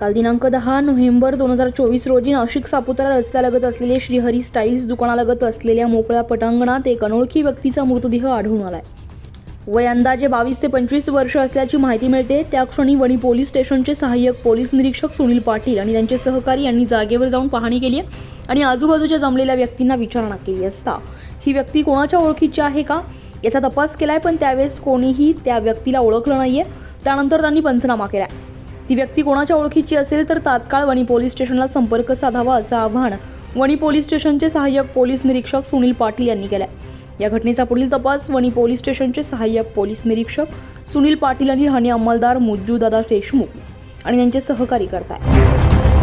काल दिनांक दहा नोव्हेंबर दोन हजार चोवीस रोजी नाशिक सापुतारा रस्त्यालगत असलेले श्रीहरी स्टाईल्स दुकानालगत असलेल्या मोकळ्या पटांगणात एक अनोळखी व्यक्तीचा मृतदेह आढळून आलाय. वय अंदाजे बावीस ते पंचवीस वर्ष असल्याची माहिती मिळते. त्या क्षणी वणी पोलीस स्टेशनचे सहाय्यक पोलीस निरीक्षक सुनील पाटील आणि त्यांचे सहकारी यांनी जागेवर जाऊन पाहणी केली आहे आणि आजूबाजूच्या जमलेल्या व्यक्तींना विचारणा केली असता. ही व्यक्ती कोणाच्या ओळखीची आहे का? याचा तपास केलाय पण त्यावेळेस कोणीही त्या व्यक्तीला ओळखलं नाहीये. त्यानंतर त्यांनी पंचनामा केला आहे ती व्यक्ती कोणाच्या ओळखीची असेल तर तात्काळ वणी पोलीस स्टेशनला संपर्क साधावा असं आवाहन वणी पोलीस स्टेशनचे सहाय्यक पोलीस निरीक्षक सुनील पाटील यांनी केलंय. या घटनेचा पुढील तपास वणी पोलीस स्टेशनचे सहाय्यक पोलीस निरीक्षक सुनील पाटील आणि ठाणे अंमलदार मुज्जूदादा देशमुख आणि त्यांचे सहकारी करताय